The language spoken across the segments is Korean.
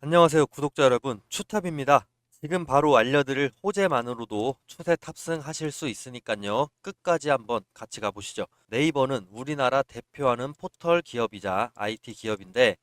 안녕하세요 구독자 여러분. 추탑입니다. 지금 바로 알려드릴 호재만으로도 추세 탑승하실 수 있으니까요. 끝까지 한번 같이 가보시죠. 네이버는 우리나라 대표하는 포털 기업이자 IT 기업인데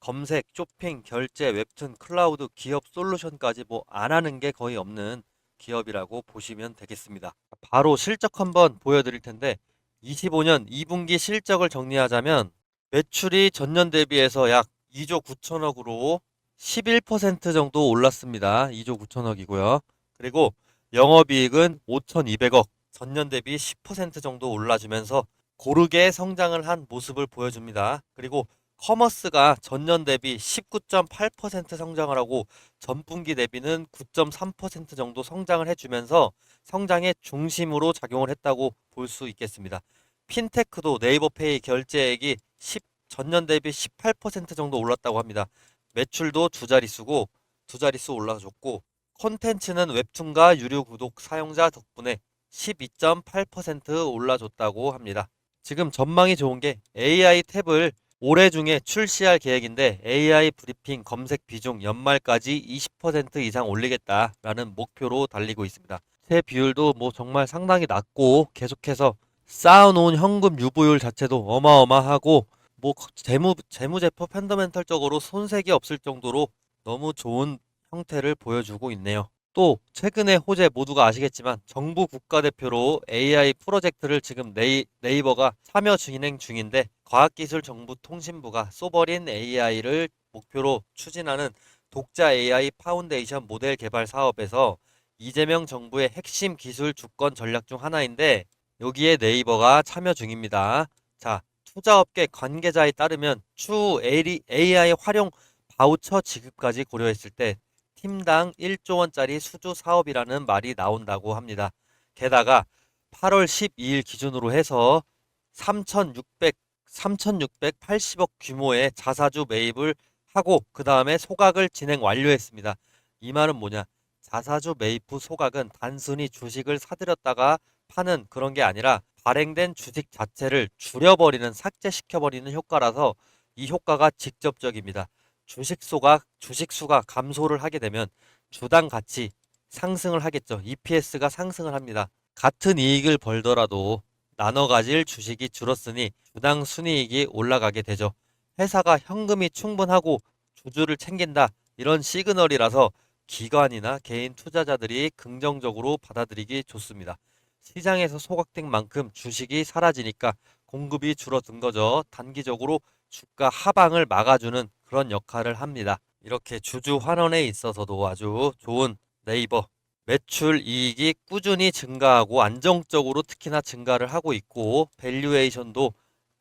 검색, 쇼핑, 결제, 웹툰, 클라우드, 기업 솔루션까지 뭐 안 하는 게 거의 없는 기업이라고 보시면 되겠습니다. 바로 실적 한번 보여드릴 텐데 25년 2분기 실적을 정리하자면 매출이 전년 대비해서 약 2조 9천억으로 11% 정도 올랐습니다. 2조 9천억이고요. 그리고 영업이익은 5,200억, 전년 대비 10% 정도 올라주면서 고르게 성장을 한 모습을 보여줍니다. 그리고 커머스가 전년 대비 19.8% 성장을 하고 전분기 대비는 9.3% 정도 성장을 해주면서 성장의 중심으로 작용을 했다고 볼 수 있겠습니다. 핀테크도 네이버페이 결제액이 10, 전년 대비 18% 정도 올랐다고 합니다. 매출도 두 자릿수고 두 자릿수 올라줬고 콘텐츠는 웹툰과 유료 구독 사용자 덕분에 12.8% 올라줬다고 합니다. 지금 전망이 좋은 게 AI 탭을 올해 중에 출시할 계획인데 AI 브리핑 검색 비중 연말까지 20% 이상 올리겠다라는 목표로 달리고 있습니다. 새 비율도 뭐 정말 상당히 낮고 계속해서 쌓아놓은 현금 유보율 자체도 어마어마하고 뭐 재무 재무제표 펀더멘털적으로 손색이 없을 정도로 너무 좋은 형태를 보여주고 있네요. 또 최근에 호재 모두가 아시겠지만 정부 국가대표로 AI 프로젝트를 지금 네이, 네이버가 참여 진행 중인데 과학기술정보통신부가 소버린 AI를 목표로 추진하는 독자 AI 파운데이션 모델 개발 사업에서 이재명 정부의 핵심 기술 주권 전략 중 하나인데 여기에 네이버가 참여 중입니다. 자, 투자업계 관계자에 따르면 추후 AI 활용 바우처 지급까지 고려했을 때 팀당 1조 원짜리 수주 사업이라는 말이 나온다고 합니다. 게다가 8월 12일 기준으로 해서 3,600, 3,680억 규모의 자사주 매입을 하고 그 다음에 소각을 진행 완료했습니다. 이 말은 뭐냐? 자사주 매입 후 소각은 단순히 주식을 사들였다가 파는 그런 게 아니라 발행된 주식 자체를 줄여버리는 삭제시켜버리는 효과라서 이 효과가 직접적입니다. 주식 수가 주식 수가 감소를 하게 되면 주당 가치 상승을 하겠죠. EPS가 상승을 합니다. 같은 이익을 벌더라도 나눠 가질 주식이 줄었으니 주당 순이익이 올라가게 되죠. 회사가 현금이 충분하고 주주를 챙긴다 이런 시그널이라서 기관이나 개인 투자자들이 긍정적으로 받아들이기 좋습니다. 시장에서 소각된 만큼 주식이 사라지니까 공급이 줄어든 거죠. 단기적으로 주가 하방을 막아주는 그런 역할을 합니다. 이렇게 주주 환원에 있어서도 아주 좋은 네이버 매출 이익이 꾸준히 증가하고 안정적으로 특히나 증가를 하고 있고 밸류에이션도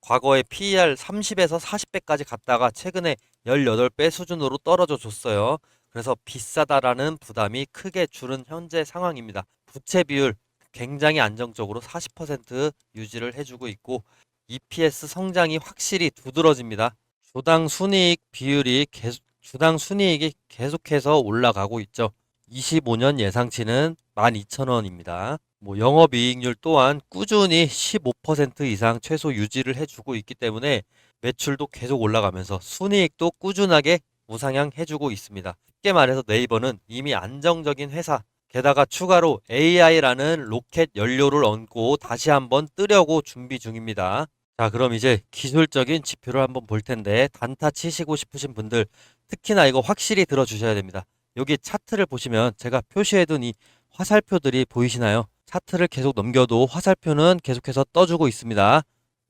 과거에 PER 30에서 40배까지 갔다가 최근에 18배 수준으로 떨어져 줬어요. 그래서 비싸다라는 부담이 크게 줄은 현재 상황입니다. 부채 비율 굉장히 안정적으로 40% 유지를 해주고 있고 EPS 성장이 확실히 두드러집니다. 주당 순이익 비율이 계속, 주당 순이익이 계속해서 올라가고 있죠. 25년 예상치는 12,000원입니다. 뭐 영업이익률 또한 꾸준히 15% 이상 최소 유지를 해주고 있기 때문에 매출도 계속 올라가면서 순이익도 꾸준하게 우상향 해주고 있습니다. 쉽게 말해서 네이버는 이미 안정적인 회사, 게다가 추가로 AI라는 로켓 연료를 얹고 다시 한번 뜨려고 준비 중입니다. 자, 그럼 이제 기술적인 지표를 한번 볼 텐데 단타 치시고 싶으신 분들 특히나 이거 확실히 들어주셔야 됩니다. 여기 차트를 보시면 제가 표시해둔 이 화살표들이 보이시나요? 차트를 계속 넘겨도 화살표는 계속해서 떠주고 있습니다.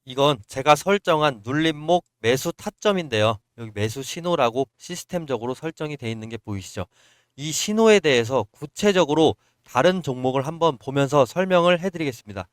이건 제가 설정한 눌림목 매수 타점인데요. 여기 매수 신호라고 시스템적으로 설정이 되어 있는 게 보이시죠? 이 신호에 대해서 구체적으로 다른 종목을 한번 보면서 설명을 해드리겠습니다.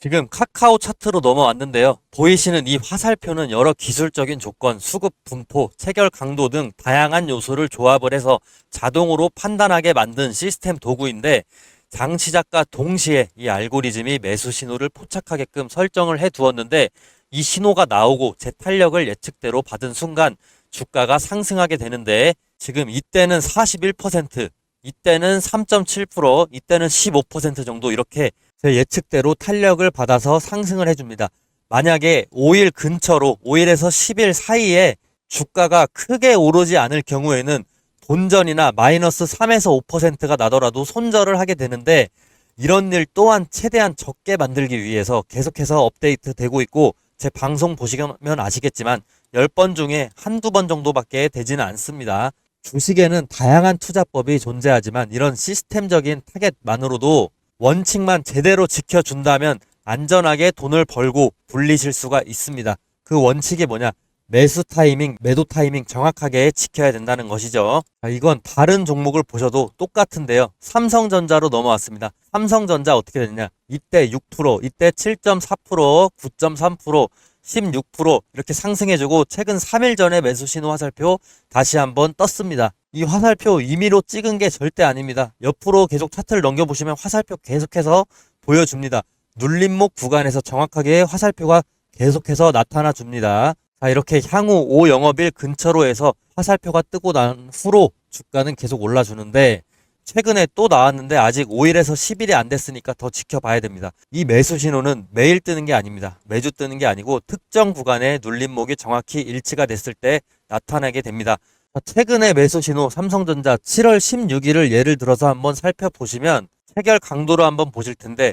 지금 카카오 차트로 넘어왔는데요. 보이시는 이 화살표는 여러 기술적인 조건, 수급 분포, 체결 강도 등 다양한 요소를 조합을 해서 자동으로 판단하게 만든 시스템 도구인데 장 시작과 동시에 이 알고리즘이 매수 신호를 포착하게끔 설정을 해 두었는데 이 신호가 나오고 제 탄력을 예측대로 받은 순간 주가가 상승하게 되는데 지금 이때는 41%, 이때는 3.7%, 이때는 15% 정도 이렇게 제 예측대로 탄력을 받아서 상승을 해줍니다. 만약에 5일 근처로 5일에서 10일 사이에 주가가 크게 오르지 않을 경우에는 본전이나 마이너스 3에서 5%가 나더라도 손절을 하게 되는데 이런 일 또한 최대한 적게 만들기 위해서 계속해서 업데이트 되고 있고 제 방송 보시면 아시겠지만 10번 중에 한두 번 정도밖에 되지는 않습니다. 주식에는 다양한 투자법이 존재하지만 이런 시스템적인 타겟만으로도 원칙만 제대로 지켜준다면 안전하게 돈을 벌고 불리실 수가 있습니다. 그 원칙이 뭐냐? 매수 타이밍, 매도 타이밍 정확하게 지켜야 된다는 것이죠. 자, 이건 다른 종목을 보셔도 똑같은데요. 삼성전자로 넘어왔습니다. 삼성전자 어떻게 됐냐? 이때 6%, 이때 7.4%, 9.3%, 16% 이렇게 상승해주고 최근 3일 전에 매수 신호 화살표 다시 한번 떴습니다. 이 화살표 임의로 찍은 게 절대 아닙니다. 옆으로 계속 차트를 넘겨보시면 화살표 계속해서 보여줍니다. 눌림목 구간에서 정확하게 화살표가 계속해서 나타나 줍니다. 자, 이렇게 향후 5영업일 근처로 해서 화살표가 뜨고 난 후로 주가는 계속 올라주는데 최근에 또 나왔는데 아직 5일에서 10일이 안 됐으니까 더 지켜봐야 됩니다. 이 매수 신호는 매일 뜨는 게 아닙니다. 매주 뜨는 게 아니고 특정 구간의 눌림목이 정확히 일치가 됐을 때 나타나게 됩니다. 자, 최근에 매수 신호 삼성전자 7월 16일을 예를 들어서 한번 살펴보시면 체결 강도로 한번 보실 텐데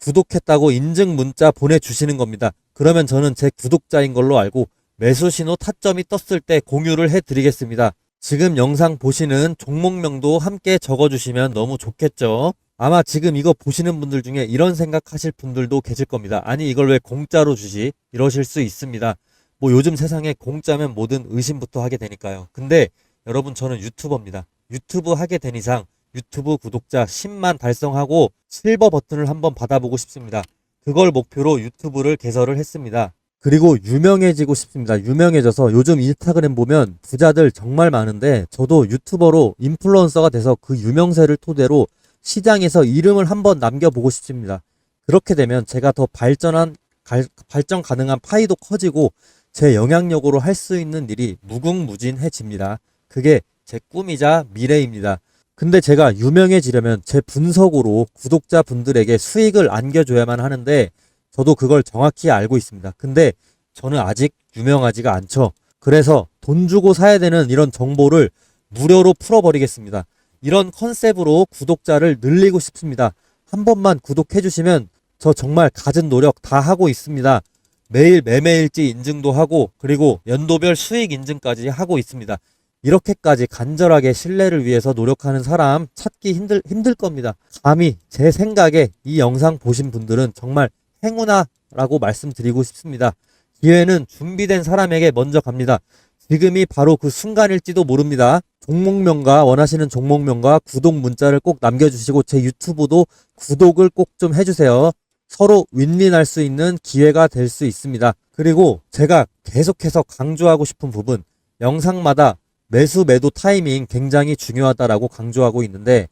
구독했다고 인증 문자 보내주시는 겁니다. 그러면 저는 제 구독자인 걸로 알고 매수 신호 타점이 떴을 때 공유를 해드리겠습니다. 지금 영상 보시는 종목명도 함께 적어주시면 너무 좋겠죠. 아마 지금 이거 보시는 분들 중에 이런 생각하실 분들도 계실 겁니다. 아니 이걸 왜 공짜로 주지? 이러실 수 있습니다. 뭐 요즘 세상에 공짜면 뭐든 의심부터 하게 되니까요. 근데 여러분 저는 유튜버입니다. 유튜브 하게 된 이상 유튜브 구독자 10만 달성하고 실버 버튼을 한번 받아보고 싶습니다. 그걸 목표로 유튜브를 개설을 했습니다. 그리고 유명해지고 싶습니다. 유명해져서 요즘 인스타그램 보면 부자들 정말 많은데 저도 유튜버로 인플루언서가 돼서 그 유명세를 토대로 시장에서 이름을 한번 남겨보고 싶습니다. 그렇게 되면 제가 더 발전한 갈- 발전 가능한 파이도 커지고 제 영향력으로 할 수 있는 일이 무궁무진해집니다. 그게 제 꿈이자 미래입니다. 근데 제가 유명해지려면 제 분석으로 구독자 분들에게 수익을 안겨줘야만 하는데 저도 그걸 정확히 알고 있습니다. 근데 저는 아직 유명하지가 않죠. 그래서 돈 주고 사야 되는 이런 정보를 무료로 풀어버리겠습니다. 이런 컨셉으로 구독자를 늘리고 싶습니다. 한 번만 구독해 주시면 저 정말 갖은 노력 다 하고 있습니다. 매일 매매일지 인증도 하고 그리고 연도별 수익 인증까지 하고 있습니다. 이렇게까지 간절하게 신뢰를 위해서 노력하는 사람 찾기 힘들, 힘들 겁니다. 감히 제 생각에 이 영상 보신 분들은 정말 행운아라고 말씀드리고 싶습니다. 기회는 준비된 사람에게 먼저 갑니다. 지금이 바로 그 순간일지도 모릅니다. 종목명과 원하시는 종목명과 구독 문자를 꼭 남겨주시고 제 유튜브도 구독을 꼭 좀 해주세요. 서로 윈윈할 수 있는 기회가 될 수 있습니다. 그리고 제가 계속해서 강조하고 싶은 부분, 영상마다 매수 매도 타이밍 굉장히 중요하다라고 강조하고 있는데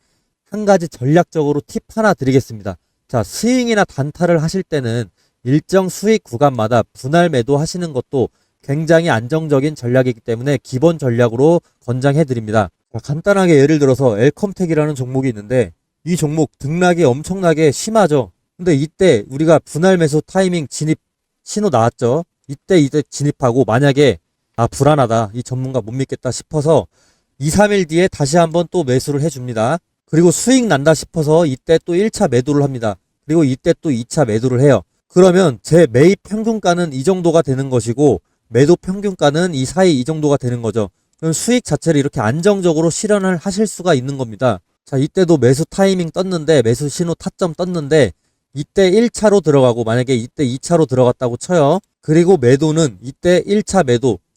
한 가지 전략적으로 팁 하나 드리겠습니다. 자, 스윙이나 단타를 하실 때는 일정 수익 구간마다 분할 매도 하시는 것도 굉장히 안정적인 전략이기 때문에 기본 전략으로 권장해 드립니다. 자, 간단하게 예를 들어서 엘컴텍이라는 종목이 있는데 이 종목 등락이 엄청나게 심하죠. 근데 이때 우리가 분할 매수 타이밍 진입 신호 나왔죠. 이때 이때 진입하고 만약에 아 불안하다 이 전문가 못 믿겠다 싶어서 2, 3일 뒤에 다시 한번 또 매수를 해줍니다. 그리고 수익 난다 싶어서 이때 또 1차 매도를 합니다. 그리고 이때 또 2차 매도를 해요. 그러면 제 매입 평균가는 이 정도가 되는 것이고 매도 평균가는 이 사이 이 정도가 되는 거죠. 그럼 수익 자체를 이렇게 안정적으로 실현을 하실 수가 있는 겁니다. 자, 이때도 매수 타이밍 떴는데 매수 신호 타점 떴는데 이때 1차로 들어가고 만약에 이때 2차로 들어갔다고 쳐요. 그리고 매도는 이때 1차 매도,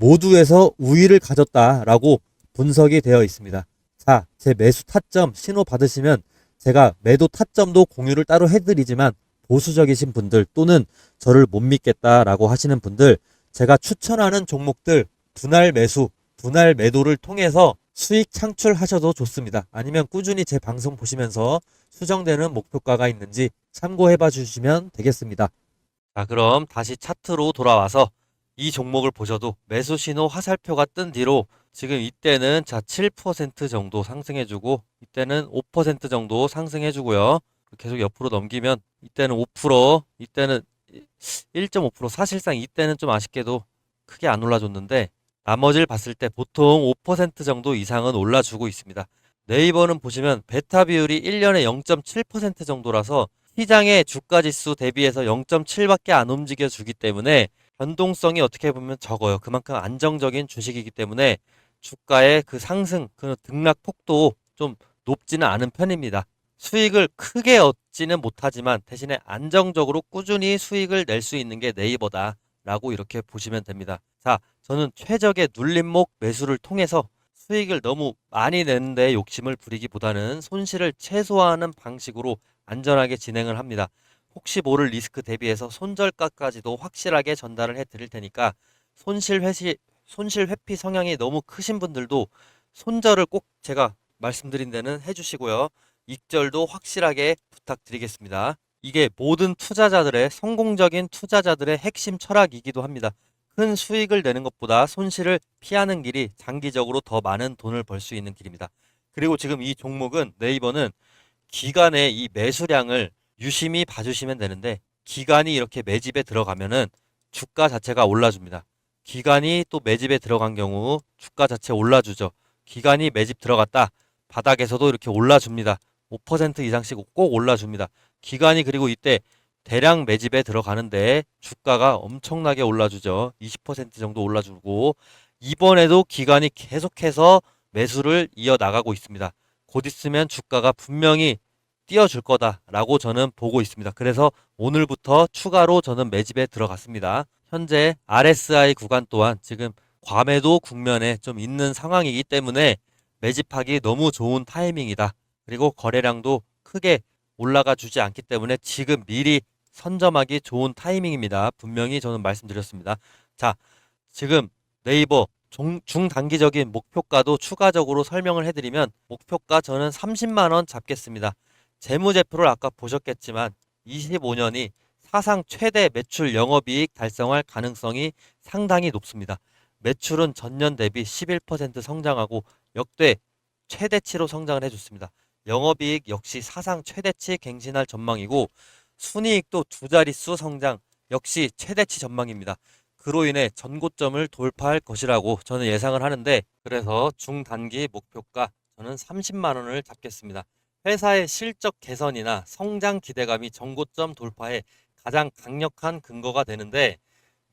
모두에서 우위를 가졌다라고 분석이 되어 있습니다. 자, 제 매수 타점 신호 받으시면 제가 매도 타점도 공유를 따로 해드리지만 보수적이신 분들 또는 저를 못 믿겠다라고 하시는 분들 제가 추천하는 종목들 분할 매수, 분할 매도를 통해서 수익 창출하셔도 좋습니다. 아니면 꾸준히 제 방송 보시면서 수정되는 목표가가 있는지 참고해 봐 주시면 되겠습니다. 자, 그럼 다시 차트로 돌아와서 이 종목을 보셔도 매수 신호 화살표가 뜬 뒤로 지금 이때는 자 7% 정도 상승해주고 이때는 5% 정도 상승해주고요. 계속 옆으로 넘기면 이때는 5% 이때는 1.5% 사실상 이때는 좀 아쉽게도 크게 안 올라줬는데 나머지를 봤을 때 보통 5% 정도 이상은 올라주고 있습니다. 네이버는 보시면 베타 비율이 1년에 0.7% 정도라서 시장의 주가 지수 대비해서 0.7밖에 안 움직여 주기 때문에 변동성이 어떻게 보면 적어요. 그만큼 안정적인 주식이기 때문에 주가의 그 상승, 그 등락 폭도 좀 높지는 않은 편입니다. 수익을 크게 얻지는 못하지만 대신에 안정적으로 꾸준히 수익을 낼 수 있는 게 네이버다. 라고 이렇게 보시면 됩니다. 자, 저는 최적의 눌림목 매수를 통해서 수익을 너무 많이 내는데 욕심을 부리기보다는 손실을 최소화하는 방식으로 안전하게 진행을 합니다. 혹시 모를 리스크 대비해서 손절가까지도 확실하게 전달을 해 드릴 테니까 손실 회시 손실 회피 성향이 너무 크신 분들도 손절을 꼭 제가 말씀드린 데는 해 주시고요. 익절도 확실하게 부탁드리겠습니다. 이게 모든 투자자들의 성공적인 투자자들의 핵심 철학이기도 합니다. 큰 수익을 내는 것보다 손실을 피하는 길이 장기적으로 더 많은 돈을 벌 수 있는 길입니다. 그리고 지금 이 종목은 네이버는 기간의 이 매수량을 유심히 봐주시면 되는데 기간이 이렇게 매집에 들어가면은 주가 자체가 올라줍니다. 기간이 또 매집에 들어간 경우 주가 자체 올라주죠. 기간이 매집 들어갔다. 바닥에서도 이렇게 올라줍니다. 5% 이상씩 꼭 올라줍니다. 기간이 그리고 이때 대량 매집에 들어가는데 주가가 엄청나게 올라주죠. 20% 정도 올라주고 이번에도 기간이 계속해서 매수를 이어나가고 있습니다. 곧 있으면 주가가 분명히 띄워줄 거다라고 저는 보고 있습니다. 그래서 오늘부터 추가로 저는 매집에 들어갔습니다. 현재 RSI 구간 또한 지금 과매도 국면에 좀 있는 상황이기 때문에 매집하기 너무 좋은 타이밍이다. 그리고 거래량도 크게 올라가 주지 않기 때문에 지금 미리 선점하기 좋은 타이밍입니다. 분명히 저는 말씀드렸습니다. 자, 지금 네이버 중, 중단기적인 목표가도 추가적으로 설명을 해드리면 목표가 저는 30만원 잡겠습니다. 재무제표를 아까 보셨겠지만 25년이 사상 최대 매출 영업이익 달성할 가능성이 상당히 높습니다. 매출은 전년 대비 11% 성장하고 역대 최대치로 성장을 해줬습니다. 영업이익 역시 사상 최대치 갱신할 전망이고 순이익도 두 자릿수 성장 역시 최대치 전망입니다. 그로 인해 전고점을 돌파할 것이라고 저는 예상을 하는데 그래서 중단기 목표가 저는 30만 원을 잡겠습니다. 회사의 실적 개선이나 성장 기대감이 전고점 돌파에 가장 강력한 근거가 되는데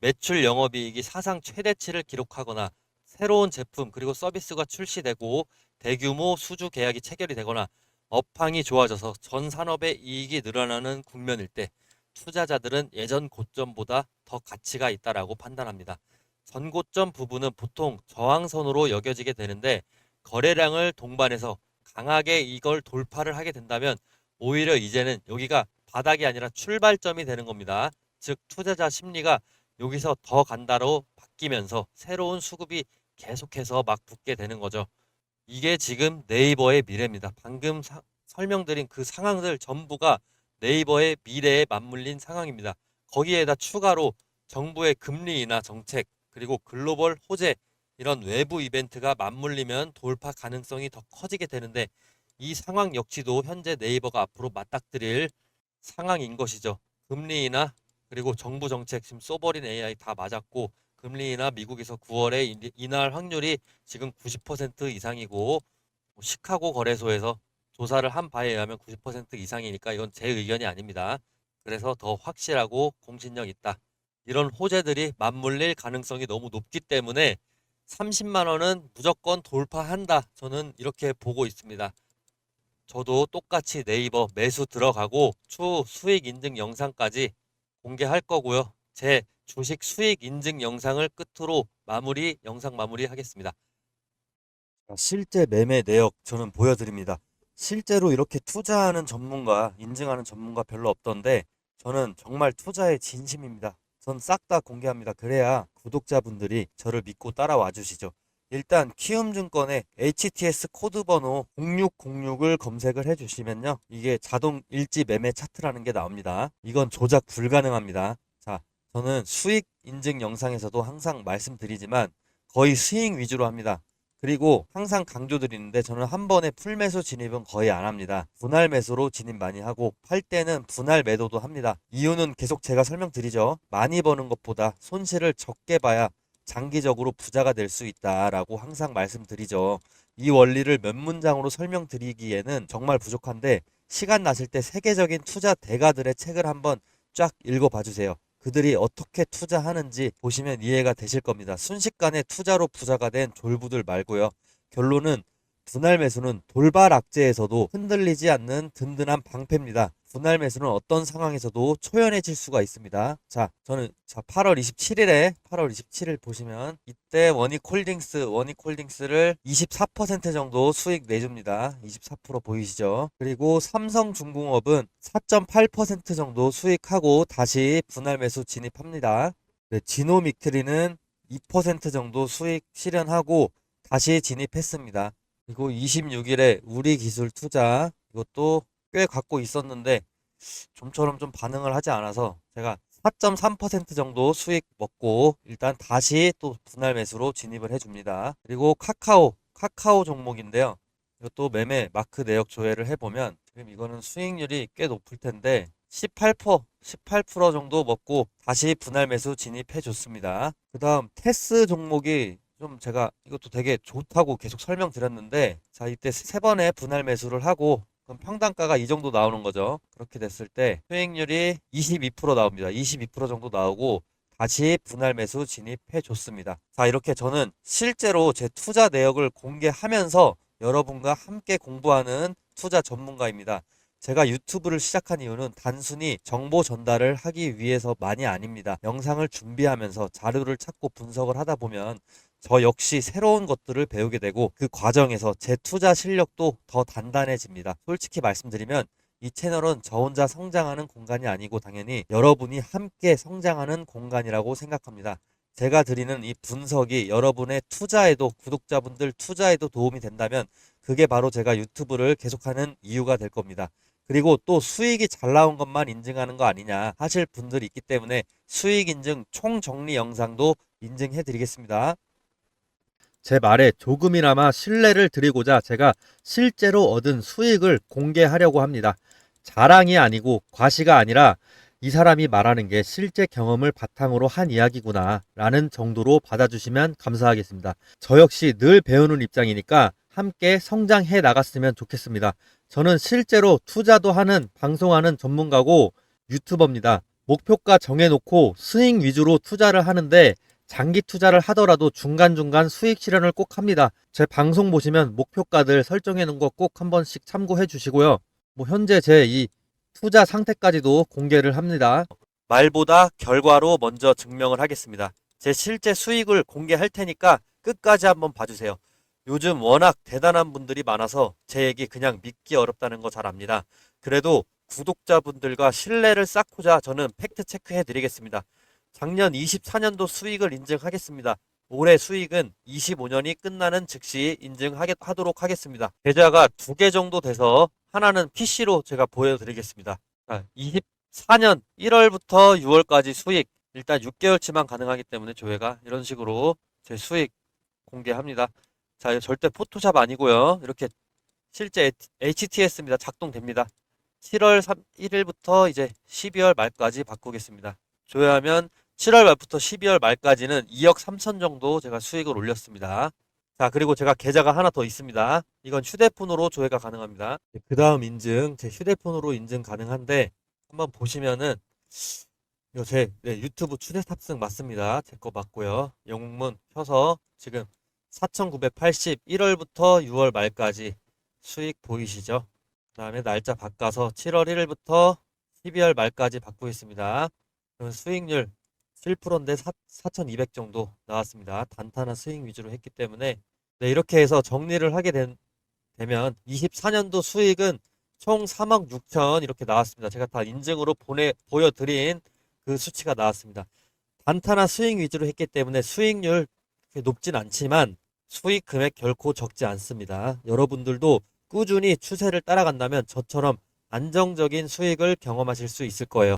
매출 영업이익이 사상 최대치를 기록하거나 새로운 제품 그리고 서비스가 출시되고 대규모 수주 계약이 체결이 되거나 업황이 좋아져서 전 산업의 이익이 늘어나는 국면일 때 투자자들은 예전 고점보다 더 가치가 있다라고 판단합니다. 전고점 부분은 보통 저항선으로 여겨지게 되는데 거래량을 동반해서 강하게 이걸 돌파를 하게 된다면 오히려 이제는 여기가 바닥이 아니라 출발점이 되는 겁니다. 즉 투자자 심리가 여기서 더 간다로 바뀌면서 새로운 수급이 계속해서 막 붙게 되는 거죠. 이게 지금 네이버의 미래입니다. 방금 사- 설명드린 그 상황들 전부가 네이버의 미래에 맞물린 상황입니다. 거기에다 추가로 정부의 금리 인하 정책 그리고 글로벌 호재 이런 외부 이벤트가 맞물리면 돌파 가능성이 더 커지게 되는데 이 상황 역시도 현재 네이버가 앞으로 맞닥뜨릴 상황인 것이죠. 금리 인하 그리고 정부 정책 지금 소버린 AI 다 맞았고 금리 인하 미국에서 9월에 인- 인하할 확률이 지금 90% 이상이고 뭐 시카고 거래소에서 조사를 한 바에 의하면 90% 이상이니까 이건 제 의견이 아닙니다. 그래서 더 확실하고 공신력 있다. 이런 호재들이 맞물릴 가능성이 너무 높기 때문에 30만 원은 무조건 돌파한다. 저는 이렇게 보고 있습니다. 저도 똑같이 네이버 매수 들어가고 추후 수익 인증 영상까지 공개할 거고요. 제 주식 수익 인증 영상을 끝으로 마무리 영상 마무리 하겠습니다. 실제 매매 내역 저는 보여드립니다. 실제로 이렇게 투자하는 전문가, 인증하는 전문가 별로 없던데 저는 정말 투자에 진심입니다. 전 싹 다 공개합니다. 그래야 구독자분들이 저를 믿고 따라와 주시죠. 일단 키움증권의 HTS 코드 번호 0606을 검색을 해주시면요. 이게 자동 일지 매매 차트라는 게 나옵니다. 이건 조작 불가능합니다. 자, 저는 수익 인증 영상에서도 항상 말씀드리지만 거의 스윙 위주로 합니다. 그리고 항상 강조드리는데 저는 한 번에 풀매수 진입은 거의 안 합니다. 분할 매수로 진입 많이 하고 팔 때는 분할 매도도 합니다. 이유는 계속 제가 설명드리죠. 많이 버는 것보다 손실을 적게 봐야 장기적으로 부자가 될 수 있다라고 항상 말씀드리죠. 이 원리를 몇 문장으로 설명드리기에는 정말 부족한데 시간 나실 때 세계적인 투자 대가들의 책을 한번 쫙 읽어봐 주세요. 그들이 어떻게 투자하는지 보시면 이해가 되실 겁니다. 순식간에 투자로 부자가 된 졸부들 말고요. 결론은 분할 매수는 돌발 악재에서도 흔들리지 않는 든든한 방패입니다. 분할 매수는 어떤 상황에서도 초연해질 수가 있습니다. 자, 저는 자 8월 27일에 8월 27일 보시면 이때 원익홀딩스 원익홀딩스를 24% 정도 수익 내줍니다. 24% 보이시죠? 그리고 삼성중공업은 4.8% 정도 수익하고 다시 분할 매수 진입합니다. 네, 지노믹트리는 2% 정도 수익 실현하고 다시 진입했습니다. 그리고 26일에 우리 기술 투자 이것도 꽤 갖고 있었는데 좀처럼 좀 반응을 하지 않아서 제가 4.3% 정도 수익 먹고 일단 다시 또 분할 매수로 진입을 해줍니다. 그리고 카카오, 카카오 종목인데요. 이것도 매매 마크 내역 조회를 해보면 지금 이거는 수익률이 꽤 높을 텐데 18%, 18% 정도 먹고 다시 분할 매수 진입해 줬습니다. 그 다음 테스 종목이 좀 제가 이것도 되게 좋다고 계속 설명드렸는데 자 이때 세 번의 분할 매수를 하고 그럼 평단가가 이 정도 나오는 거죠. 그렇게 됐을 때 수익률이 22% 나옵니다. 22% 정도 나오고 다시 분할 매수 진입해 줬습니다. 자 이렇게 저는 실제로 제 투자 내역을 공개하면서 여러분과 함께 공부하는 투자 전문가입니다. 제가 유튜브를 시작한 이유는 단순히 정보 전달을 하기 위해서만이 아닙니다. 영상을 준비하면서 자료를 찾고 분석을 하다 보면 저 역시 새로운 것들을 배우게 되고 그 과정에서 제 투자 실력도 더 단단해집니다. 솔직히 말씀드리면 이 채널은 저 혼자 성장하는 공간이 아니고 당연히 여러분이 함께 성장하는 공간이라고 생각합니다. 제가 드리는 이 분석이 여러분의 투자에도 구독자분들 투자에도 도움이 된다면 그게 바로 제가 유튜브를 계속하는 이유가 될 겁니다. 그리고 또 수익이 잘 나온 것만 인증하는 거 아니냐 하실 분들이 있기 때문에 수익 인증 총 정리 영상도 인증해 드리겠습니다. 제 말에 조금이나마 신뢰를 드리고자 제가 실제로 얻은 수익을 공개하려고 합니다. 자랑이 아니고 과시가 아니라 이 사람이 말하는 게 실제 경험을 바탕으로 한 이야기구나 라는 정도로 받아주시면 감사하겠습니다. 저 역시 늘 배우는 입장이니까 함께 성장해 나갔으면 좋겠습니다. 저는 실제로 투자도 하는 방송하는 전문가고 유튜버입니다. 목표가 정해놓고 스윙 위주로 투자를 하는데 장기 투자를 하더라도 중간중간 수익 실현을 꼭 합니다. 제 방송 보시면 목표가들 설정해 놓은 거 꼭 한 번씩 참고해 주시고요. 뭐 현재 제 이 투자 상태까지도 공개를 합니다. 말보다 결과로 먼저 증명을 하겠습니다. 제 실제 수익을 공개할 테니까 끝까지 한번 봐주세요. 요즘 워낙 대단한 분들이 많아서 제 얘기 그냥 믿기 어렵다는 거 잘 압니다. 그래도 구독자분들과 신뢰를 쌓고자 저는 팩트 체크해 드리겠습니다. 작년 24년도 수익을 인증하겠습니다. 올해 수익은 25년이 끝나는 즉시 인증하도록 하겠습니다. 계좌가 두 개 정도 돼서 하나는 PC로 제가 보여드리겠습니다. 24년 1월부터 6월까지 수익 일단 6개월치만 가능하기 때문에 조회가 이런 식으로 제 수익 공개합니다. 자, 절대 포토샵 아니고요. 이렇게 실제 HTS입니다. 작동됩니다. 7월 3, 1일부터 이제 12월 말까지 바꾸겠습니다. 조회하면 7월 말부터 12월 말까지는 2억 3천 정도 제가 수익을 올렸습니다. 자, 그리고 제가 계좌가 하나 더 있습니다. 이건 휴대폰으로 조회가 가능합니다. 그 다음 인증, 제 휴대폰으로 인증 가능한데, 한번 보시면은, 이거 제 네, 유튜브 추대 탑승 맞습니다. 제 거 맞고요. 영문 켜서 지금 4,980 1월부터 6월 말까지 수익 보이시죠? 그 다음에 날짜 바꿔서 7월 1일부터 12월 말까지 바꾸겠습니다. 수익률 7%인데 4,200 정도 나왔습니다. 단타나 스윙 위주로 했기 때문에 네, 이렇게 해서 정리를 하게 된, 되면 24년도 수익은 총 3억 6천 이렇게 나왔습니다. 제가 다 인증으로 보내 보여드린 그 수치가 나왔습니다. 단타나 스윙 위주로 했기 때문에 수익률 높진 않지만 수익 금액 결코 적지 않습니다. 여러분들도 꾸준히 추세를 따라간다면 저처럼 안정적인 수익을 경험하실 수 있을 거예요.